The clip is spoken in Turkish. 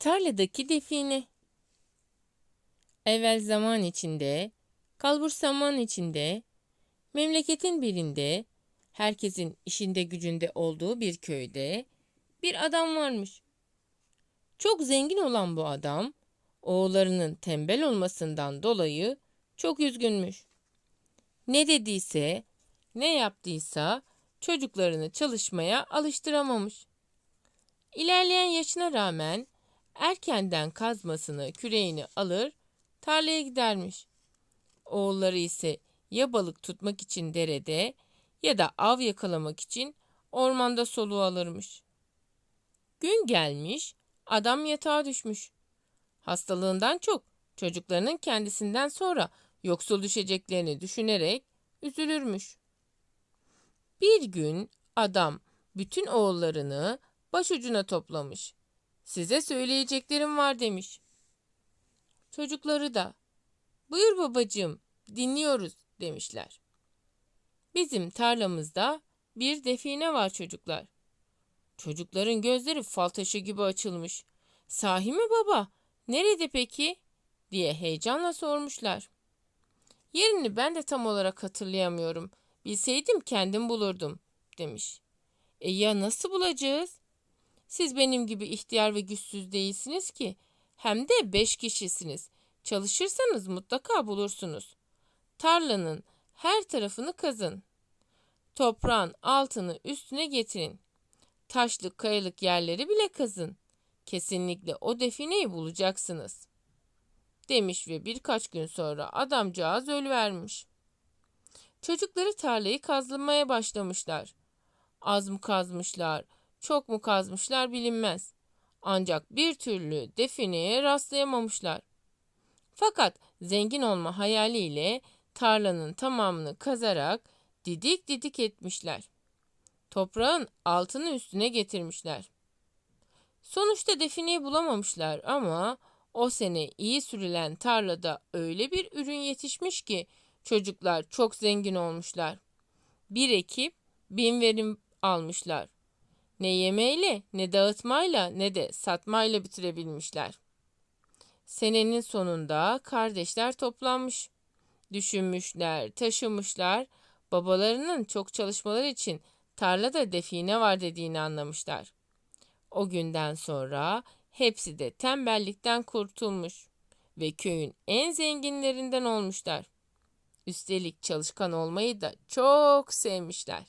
Tarladaki define. Evvel zaman içinde, kalbur zaman içinde, memleketin birinde, herkesin işinde gücünde olduğu bir köyde bir adam varmış. Çok zengin olan bu adam, oğullarının tembel olmasından dolayı çok üzgünmüş. Ne dediyse, ne yaptıysa çocuklarını çalışmaya alıştıramamış. İlerleyen yaşına rağmen erkenden kazmasını, küreğini alır, tarlaya gidermiş. Oğulları ise ya balık tutmak için derede ya da av yakalamak için ormanda soluğu alırmış. Gün gelmiş, adam yatağa düşmüş. Hastalığından çok çocuklarının kendisinden sonra yoksul düşeceklerini düşünerek üzülürmüş. Bir gün adam bütün oğullarını başucuna toplamış. Size söyleyeceklerim var demiş. Çocukları da buyur babacığım dinliyoruz demişler. Bizim tarlamızda bir define var çocuklar. Çocukların gözleri fal taşı gibi açılmış. Sahi mi baba? Nerede peki? diye heyecanla sormuşlar. Yerini ben de tam olarak hatırlayamıyorum. Bilseydim kendim bulurdum demiş. E ya nasıl bulacağız? Siz benim gibi ihtiyar ve güçsüz değilsiniz ki. Hem de beş kişisiniz. Çalışırsanız mutlaka bulursunuz. Tarlanın her tarafını kazın. Toprağın altını üstüne getirin. Taşlık kayalık yerleri bile kazın. Kesinlikle o defineyi bulacaksınız. Demiş ve birkaç gün sonra adamcağız ölüvermiş. Çocukları tarlayı kazmaya başlamışlar. Az mı kazmışlar, çok mu kazmışlar bilinmez. Ancak bir türlü defineye rastlayamamışlar. Fakat zengin olma hayaliyle tarlanın tamamını kazarak didik didik etmişler. Toprağın altını üstüne getirmişler. Sonuçta defineyi bulamamışlar ama o sene iyi sürülen tarlada öyle bir ürün yetişmiş ki çocuklar çok zengin olmuşlar. Bir ekip bin verim almışlar. Ne yemeyle, ne dağıtmayla, ne de satmayla bitirebilmişler. Senenin sonunda kardeşler toplanmış. Düşünmüşler, taşımışlar, babalarının çok çalışmaları için tarlada define var dediğini anlamışlar. O günden sonra hepsi de tembellikten kurtulmuş ve köyün en zenginlerinden olmuşlar. Üstelik çalışkan olmayı da çok sevmişler.